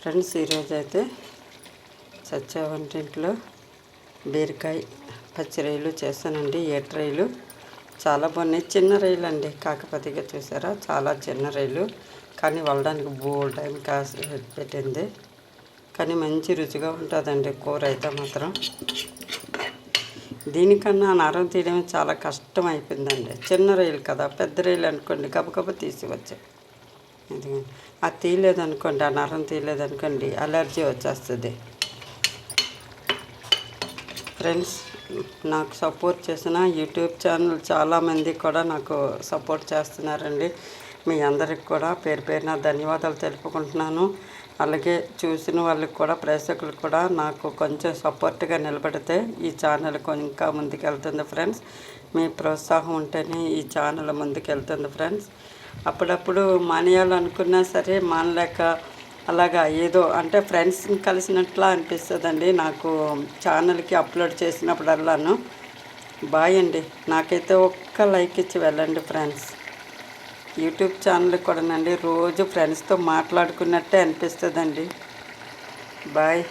Friends ఈరోజు అయితే సత్య వంటింట్లో బీరకాయ పచ్చి రొయ్యలు చేస్తానండి. ఏట రొయ్యలు చాలా బాగున్నాయి. చిన్న రొయ్యలు అండి కాకపతిగా చూసారా? చాలా చిన్న రొయ్యలు. కానీ వెళ్ళడానికి బోల్ టైం కాసి పెట్టింది. కానీ మంచి రుచిగా ఉంటుందండి కూర అయితే మాత్రం. దీనికన్నా నరం తీయడం చాలా కష్టం అయిపోయిందండి. చిన్న రొయ్యలు కదా పెద్ద రొయ్యలు అనుకోండి గబగబ తీసి వచ్చాయి అది తీయలేదనుకోండి ఆ నరం తీయలేదనుకోండి అలర్జీ వచ్చేస్తుంది. ఫ్రెండ్స్ నాకు సపోర్ట్ చేసిన యూట్యూబ్ ఛానల్ చాలామంది కూడా నాకు సపోర్ట్ చేస్తున్నారండి. మీ అందరికి కూడా పేరు పేరున ధన్యవాదాలు తెలుపుకుంటున్నాను. అలాగే చూసిన వాళ్ళకి కూడా ప్రేక్షకులు కూడా నాకు కొంచెం సపోర్ట్గా నిలబడితే ఈ ఛానల్ ఇంకా ముందుకెళ్తుంది ఫ్రెండ్స్. మీ ప్రోత్సాహం ఉంటేనే ఈ ఛానల్ ముందుకెళ్తుంది ఫ్రెండ్స్. అప్పుడప్పుడు మానేయాలనుకున్నా సరే మానలేక అలాగా ఏదో అంటే ఫ్రెండ్స్ని కలిసినట్లా అనిపిస్తుందండి. నాకు ఛానల్కి అప్లోడ్ చేసినప్పుడల్లాను. బాయ్ అండి. నాకైతే ఒక్క లైక్ ఇచ్చి వెళ్ళండి ఫ్రెండ్స్. యూట్యూబ్ ఛానల్ కూడానండి. రోజు ఫ్రెండ్స్తో మాట్లాడుకున్నట్టే అనిపిస్తుందండి. బాయ్.